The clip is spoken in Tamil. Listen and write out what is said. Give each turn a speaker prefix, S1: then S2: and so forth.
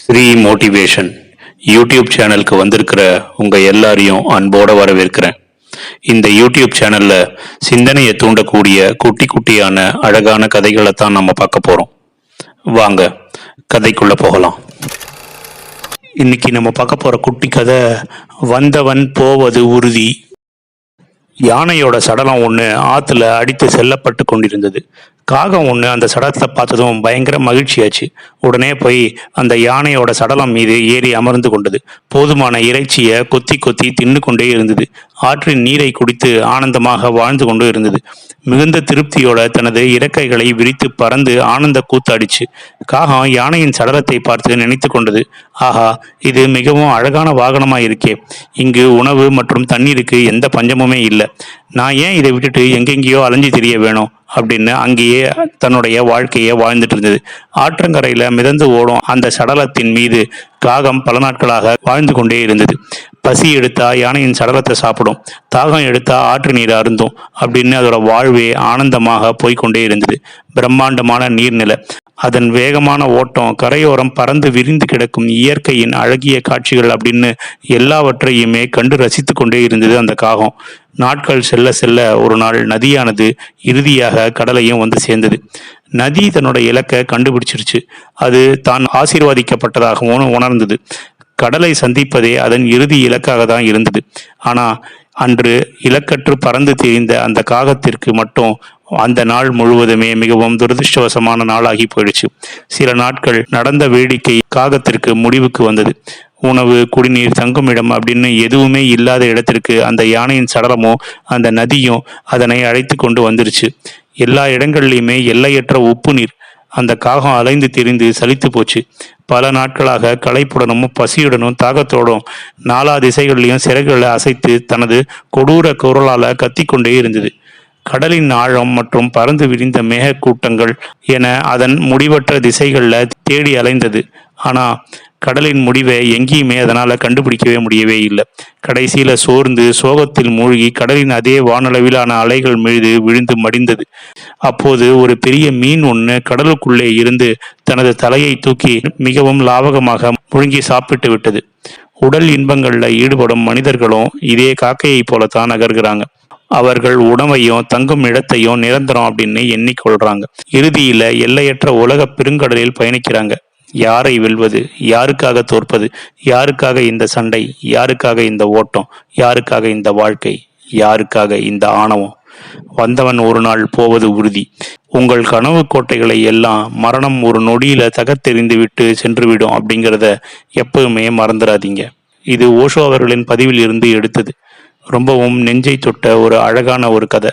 S1: ஸ்ரீ மோட்டிவேஷன் யூடியூப் சேனலுக்கு வந்திருக்கிற உங்க எல்லாரையும் அன்போட வரவேற்கிறேன். இந்த யூடியூப் சேனல்ல சிந்தனையை தூண்டக்கூடிய குட்டி குட்டியான அழகான கதைகளை தான் நம்ம பார்க்க போறோம். வாங்க கதைக்குள்ள போகலாம். இன்னைக்கு நம்ம பார்க்க போற குட்டி கதை வந்தவன் போவது உறுதி யானையோட சடலம் ஒன்று ஆற்றுல அடித்து செல்லப்பட்டு கொண்டிருந்தது. காகம் ஒன்று அந்த சடலத்தை பார்த்ததும் பயங்கர மகிழ்ச்சியாச்சு. உடனே போய் அந்த யானையோட சடலம் மீது ஏறி அமர்ந்து கொண்டது. போதுமான இறைச்சியை கொத்தி கொத்தி தின்னு கொண்டே இருந்தது. ஆற்றின் நீரை குடித்து ஆனந்தமாக வாழ்ந்து கொண்டு இருந்தது. மிகுந்த திருப்தியோட தனது இறக்கைகளை விரித்து பறந்து ஆனந்த கூத்தாடிச்சு. காகம் யானையின் சடலத்தை பார்த்து நினைத்து கொண்டது. ஆஹா இது மிகவும் அழகான வாகனமாக இருக்கே. இங்கு உணவு மற்றும் தண்ணீருக்கு எந்த பஞ்சமுமே இல்லை. நான் ஏன் இதை விட்டுட்டு எங்கெங்கேயோ அலைஞ்சு தெரிய வேணும்? அப்படின்னு அங்கேயே தன்னுடைய வாழ்க்கையை வாழ்ந்துட்டு இருந்தது. ஆற்றங்கரையில் மிதந்து ஓடும் அந்த சடலத்தின் மீது காகம் பல நாட்களாக வாழ்ந்து கொண்டே இருந்தது. பசி எடுத்தா யானையின் சடலத்தை சாப்பிடும். தாகம் எடுத்தா ஆற்று நீர் அருந்தும். அப்படின்னு அதோட வாழ்வே ஆனந்தமாக போய்க்கொண்டே இருந்தது. பிரம்மாண்டமான நீர்நிலை. அதன் வேகமான ஓட்டம் கரையோரம் பறந்து விரிந்து கிடக்கும் இயற்கையின் அழகிய காட்சிகள் அப்படின்னு எல்லாவற்றையுமே கண்டு ரசித்து கொண்டே இருந்தது அந்த காகம். நாட்கள் செல்ல செல்ல ஒரு நாள் நதியானது இறுதியாக கடலையும் வந்து சேர்ந்தது. நதி தன்னோட இலக்கை கண்டுபிடிச்சிருச்சு. அது தான் ஆசீர்வாதிக்கப்பட்டதாகவும் உணர்ந்தது. கடலை சந்திப்பதே அதன் இறுதி இலக்காக தான் இருந்தது. ஆனா அன்று இலக்கற்று பறந்து திரிந்த அந்த காகத்திற்கு மட்டும் அந்த நாள் முழுவதுமே மிகவும் துரதிருஷ்டவசமான நாளாகி போயிடுச்சு. சில நாட்கள் நடந்த வேடிக்கை காகத்திற்கு முடிவுக்கு வந்தது. உணவு குடிநீர் தங்குமிடம் அப்படின்னு எதுவுமே இல்லாத இடத்திற்கு அந்த யானையின் சடலமும் அந்த நதியும் அதனை அழைத்து கொண்டு வந்துருச்சு. எல்லா இடங்கள்லையுமே எல்லையற்ற உப்பு நீர் அந்த காகம் அலைந்து திரிந்து சலித்து போச்சு. பல நாட்களாக களைப்புடனும் பசியுடனும் தாகத்தோடும் நாலா திசைகளிலையும் சிறகுகளை அசைத்து தனது கொடூர குரலால கத்திக்கொண்டே இருந்தது. கடலின் ஆழம் மற்றும் பறந்து விரிந்த மேகக்கூட்டங்கள் என அதன் முடிவற்ற திசைகளில் தேடி அலைந்தது. ஆனா கடலின் முடிவை எங்கேயுமே அதனால் கண்டுபிடிக்கவே முடியவே இல்லை. கடைசியில் சோர்ந்து சோகத்தில் மூழ்கி கடலின் அதே வானளவிலான அலைகள் மீது விழுந்து மடிந்தது. அப்போது ஒரு பெரிய மீன் ஒன்று கடலுக்குள்ளே இருந்து தனது தலையை தூக்கி மிகவும் லாவகமாக முழுங்கி சாப்பிட்டு விட்டது. உடல் இன்பங்களில் ஈடுபடும் மனிதர்களும் இதே காக்கையைப் போலத்தான் நகர்கிறாங்க அவர்கள் உணவையும் தங்கும் இடத்தையும் நிரந்தரம் அப்படின்னு எண்ணிக்கொள்றாங்க. இறுதியில எல்லையற்ற உலக பெருங்கடலில் பயணிக்கிறாங்க. யாரை வெல்வது யாருக்காக தோற்பது யாருக்காக இந்த சண்டை யாருக்காக இந்த ஓட்டம் யாருக்காக இந்த வாழ்க்கை யாருக்காக இந்த ஆணவம்? வந்தவன் ஒரு நாள் போவது உறுதி. உங்கள் கனவு கோட்டைகளை எல்லாம் மரணம் ஒரு நொடியில தகத்தெறிந்து விட்டு சென்றுவிடும் அப்படிங்கிறத எப்பவுமே மறந்துடாதீங்க இது ஓஷோ அவர்களின் பதிவில் இருந்து எடுத்தது. ரொம்பவும் நெஞ்சை தொட்ட ஒரு அழகான ஒரு கதை.